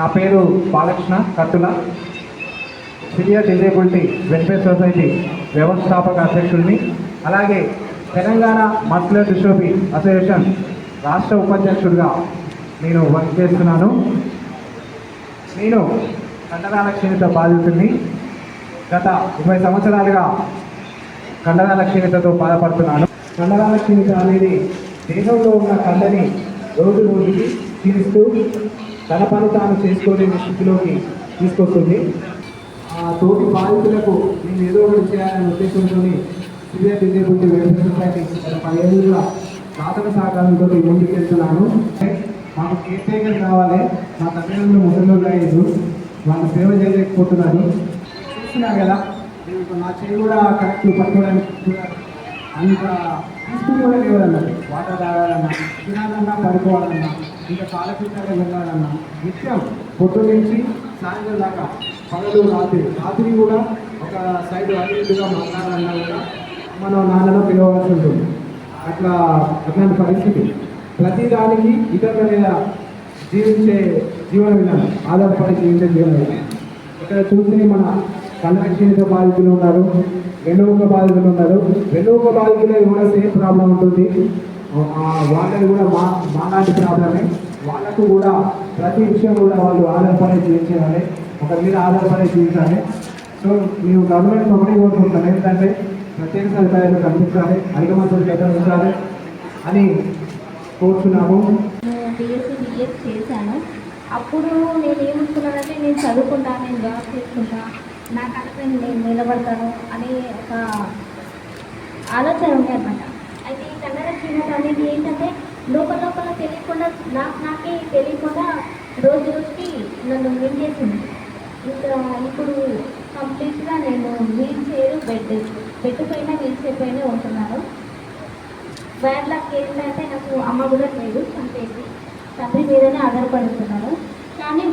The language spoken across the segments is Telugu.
నా పేరు బాలకృష్ణ కత్తుల సివియర్ డిజేబిలిటీ వెల్ఫేర్ సొసైటీ వ్యవస్థాపక అధ్యక్షుడిని. అలాగే తెలంగాణ మస్కులర్ డిస్ట్రోఫీ అసోసియేషన్ రాష్ట్ర ఉపాధ్యక్షుడిగా నేను వర్క్ చేస్తున్నాను. నేను కండరాల క్షీణత బాధితుడిని. గత ఇరవై సంవత్సరాలుగా కండరాల క్షీణతతో బాధపడుతున్నాను. కండరాల క్షీణత అనేది దేహంలో ఉన్న కండని రోజు రోజుకి క్షీణిస్తూ తన పని తాను చేసుకోలేని స్థితిలోకి తీసుకొస్తుంది. ఆ తోటి బాధితులకు నేను ఏదో ఒకటి చేయాలనే ఉద్దేశంతో సివియర్ డిజేబిలిటీ వెల్ఫేర్ సొసైటీ గత పదిహేనుగా సాధన సహకారంతో ముందుకెళ్తున్నాను మాకు కేర్ టేకర్ కావాలి. మా తల్లిదండ్రులు ముసలిలో లేదు వాళ్ళ సేవ చేయలేకపోతున్నాను చూస్తున్నా కదా నేను నా చేయి కూడా కరెక్ట్ పట్టుకోవడానికి అంత తీసుకుని కూడా లేవదన్నట్టు వాటర్ తాగాలన్నా తినాలన్నా పడుకోవాలన్నా. ఇంకా కాలకృత్యాలు వెళ్ళాలన్న నిత్యం పొద్దు నుంచి సాయంత్రం దాకా పగలు రాత్రి రాత్రి కూడా ఒక సైడ్ అన్నిటిగా మాట్లాడాలన్నా కూడా. మనం నాన్నలో పిలవాల్సి ఉంటుంది. అట్లా అట్లాంటి పరిస్థితి. ప్రతిదానికి ఇతరుల మీద జీవించే జీవన విధానం ఆధారపడి జీవించే జీవన విధానం. ఇక్కడ చూస్తే మన కళ్ళక్షీణిత బాధితులు ఉన్నారు వెన్నుముక బాధితులు ఉన్నారు. వెన్నుముక బాధితులే కూడా సేమ్ ప్రాబ్లం ఉంటుంది. వాళ్ళని కూడా మా మాలాంటి ప్రాబ్లమే వాళ్ళకు కూడా ప్రతి విషయం కూడా వాళ్ళు ఆధారపడి జీవించాలి. ఒక మీద ఆధారపడి జీవించాలి. సో మేము గవర్నమెంట్ ఒకటి కోరుకుంటాం ఏంటంటే ప్రత్యేక సదుపాయాలు కల్పించాలి అధిక మంత్రులు కేటాయించాలి అని కోరుతున్నాము నేను బీఎస్సీ బిఎడ్ చేశాను. అప్పుడు నేను ఏమనుకున్నానంటే నేను చదువుకుంటా నేను జాబ్ చేసుకుంటా నాకంటే నేను నిలబడతాను అనే ఒక ఆలోచన ఉండే అనమాట అయితే ఈ కన్నడ క్షీణత అనేది ఏంటంటే లోపల లోపల తెలియకుండా నాకు నాకే తెలియకుండా రోజు రోజుకి నన్ను మింగేసింది ఇంకా ఇప్పుడు కంప్లీట్గా నేను వీల్ చైర్ బెడ్ బెడ్ పైన వీల్ చైర్ పైన ఉంటున్నాను. బ్యాడ్ లక్ ఏంటంటే నాకు అమ్మ కూడా లేదు చంపేసి తండ్రి మీదనే ఆధారపడుతున్నాను. కానీ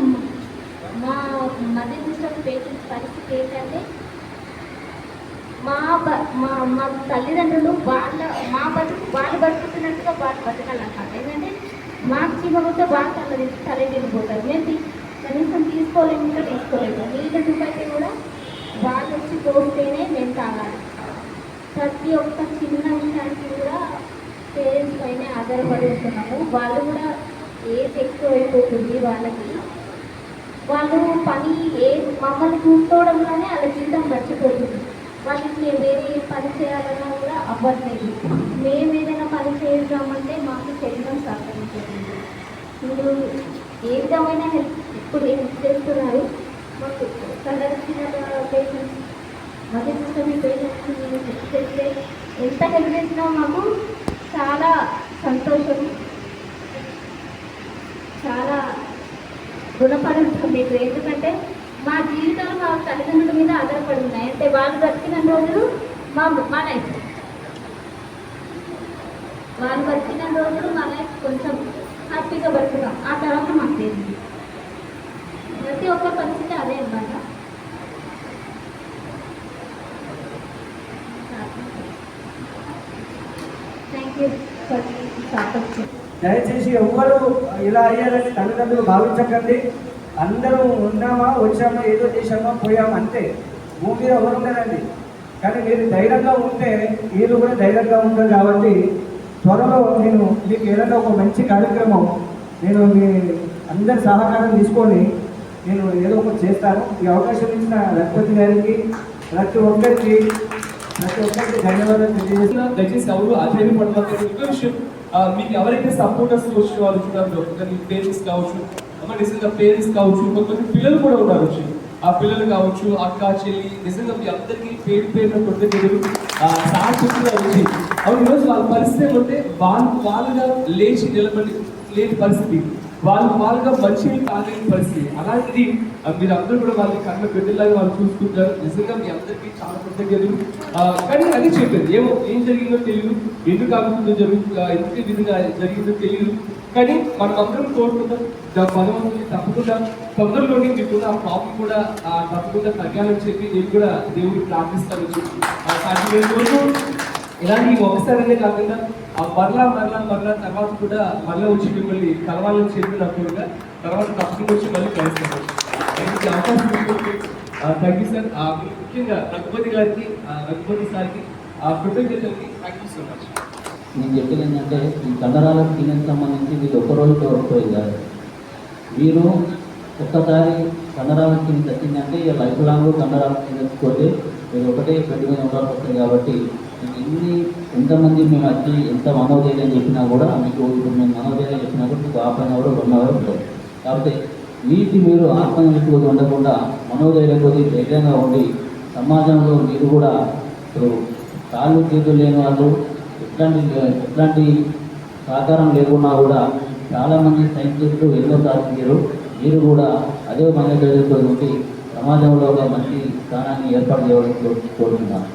మా మదర్ సిస్టర్ పేషెంట్స్ పరిస్థితి ఏంటంటే మా మా మా తల్లిదండ్రులు వాళ్ళ పాటు బతకాలన్నమాట ఏంటంటే మాకు చీమకుంటే బాగా తల సరే వెళ్ళిపోతారు మేము కనీసం తీసుకోలేము ఇంకా తీసుకోలేము. నీళ్ళ అయితే కూడా వాళ్ళు వచ్చి తోడితేనే మేము తాగాలి. ప్రతి ఒక్క చిన్న విషయానికి కూడా పేరెంట్స్ పైన ఆధారపడి ఉంటున్నాము. వాళ్ళు కూడా ఏజ్ ఎక్కువ అయిపోతుంది వాళ్ళకి. వాళ్ళు పని ఏ మమ్మల్ని చూసుకోవడంలోనే వాళ్ళ జీవితం గడిచిపోతుంది వాళ్ళకి వేరే పని చేయాలన్నా కూడా అవ్వట్లేదు. మేము ఏదైనా పని చేద్దామంటే మాకు శరీరం సహకరించలేదు మీరు ఏ విధమైన హెల్ప్ ఇప్పుడు హెల్ప్ చేస్తున్నారు? మాకు సందర్శించిన పేషెంట్స్ మధ్య సిస్టమ్ పేషెంట్స్ మీరు హెల్ప్ చేస్తే ఎంత హెల్ప్ చేసినా మాకు చాలా సంతోషం. చాలా గుణపడుతుంది మీకు ఎందుకంటే మా జీవితం తల్లిదండ్రుల మీద ఆధారపడి ఉన్నాయి. అంటే వాళ్ళు బతికిన రోజులు మా మా లైఫ్. వాళ్ళు బతికిన రోజులు మా లైఫ్ కొంచెం హ్యాపీగా బతుకుతాం ఆ తర్వాత మాకు తెలియదు. ప్రతి ఒక్క పరిస్థితి అదే అనమాట దయచేసి ఎవ్వరూ ఇలా అయ్యారని తల్లిదండ్రులు భావించకండి. అందరూ ఉన్నామా వచ్చామా ఏదో చేసామా పోయామా అంతే. భూమి మీద ఎవరు ఉండరండి. కానీ మీరు ధైర్యంగా ఉంటే వీళ్ళు కూడా ధైర్యంగా ఉంటారు కాబట్టి త్వరలో నేను మీకు ఏదైనా ఒక మంచి కార్యక్రమం నేను మీ అందరి సహకారం తీసుకొని నేను ఏదో ఒకటి చేస్తాను. ఈ అవకాశం ఇచ్చిన రఘుపతి గారికి ప్రతి ఒక్కరికి ప్రతి ఒక్కరికి ధన్యవాదాలు తెలియజేస్తున్నాను దయచేసి ఎవరు ఆశ్చర్యపడతారు విషయం మీకు ఎవరైతే సపోర్టర్స్ వచ్చిన వాళ్ళు చూడాలి పేరెంట్స్ కావచ్చు నిజంగా పేరెంట్స్ కావచ్చు కొంతమంది పిల్లలు కూడా ఉన్నారు ఆ పిల్లలు కావచ్చు అక్క చెల్లి నిజంగా మీ అందరికీ పేరు పేరున కృతజ్ఞతలు. సాక్షిగా వచ్చి అవును ఈరోజు వాళ్ళ పరిస్థితి ఏమంటే వాళ్ళు వాళ్ళుగా లేచి నిలబడి లేని పరిస్థితి. వాళ్ళు వాళ్ళుగా మనుషులు కాలేని పరిస్థితి. అలాంటిది మీరు అందరూ కూడా వాళ్ళ కళ్ళ బిడ్డలాగా వాళ్ళు చూసుకుంటారు. నిజంగా మీ అందరికీ చాలా కృతజ్ఞతలు. కానీ అది చెప్పేది ఏమో ఏం జరిగిందో తెలియదు ఎందుకు ఆగుతుందో జరుగు ఎందుకు విధంగా జరిగిందో తెలియదు కానీ మనం అందరం కోరుకుందాం దా- భగవంతుని తప్పకుండా తొందరలోనే మీకున్న ఆ పాపం కూడా ఆ, తప్పకుండా తగ్గాలని చెప్పి నేను కూడా దేవుడిని ప్రార్థిస్తాను ఇలాంటి ఒకసారినే కాకుండా ఆ మరలా మరలా మరలా తర్వాత కూడా మరలా వచ్చి మిమ్మల్ని కలవాలని చెప్పి నా కోరిక తర్వాత తప్పకుండా వచ్చి మళ్ళీ కలుస్తాను. అవకాశం థ్యాంక్ యూ సార్ ముఖ్యంగా రఘుపతి గారికి ఆ, రఘుపతి సార్కి ఆ కృతజ్ఞతలకి థ్యాంక్ యూ సో మచ్ నేను చెప్పేది ఏంటంటే ఈ కండరాల క్లీనింగ్ సంబంధించి వీళ్ళు ఒక్క రోజుతో ఓడిపోయి కాదు వీరు ఒక్కసారి కండరాల క్లీనింగ్ వచ్చిందంటే ఇక లైఫ్ లాంగ్ కండరాల తినకపోతే మీరు ఒకటే పెద్ద ఉండాల్సి వస్తుంది కాబట్టి మీకు ఎన్ని ఎంతమంది మేము వచ్చి ఎంత మనోధైర్యం చెప్పినా కూడా మీకు ఇప్పుడు మేము మనోధైర్యం చెప్పినా కూడా మీకు half an hour one hour ఉంటుంది కాబట్టి వీటి మీరు ఆత్మనిర్భులు ఉండకుండా మనోధైర్యం కొద్ది ధైర్యంగా ఉండి సమాజంలో మీరు కూడా ఇప్పుడు కాళ్ళు చేతులు లేని వాళ్ళు ఎట్లాంటి ఎట్లాంటి సహకారం లేకున్నా కూడా చాలామంది సైంటిస్టులు ఎన్నో సాధించారు. మీరు కూడా అదే మనోధైర్యంతో ఉండి సమాజంలో ఒక మంచి స్థానాన్ని ఏర్పాటు చేయడం కోరుతున్నాను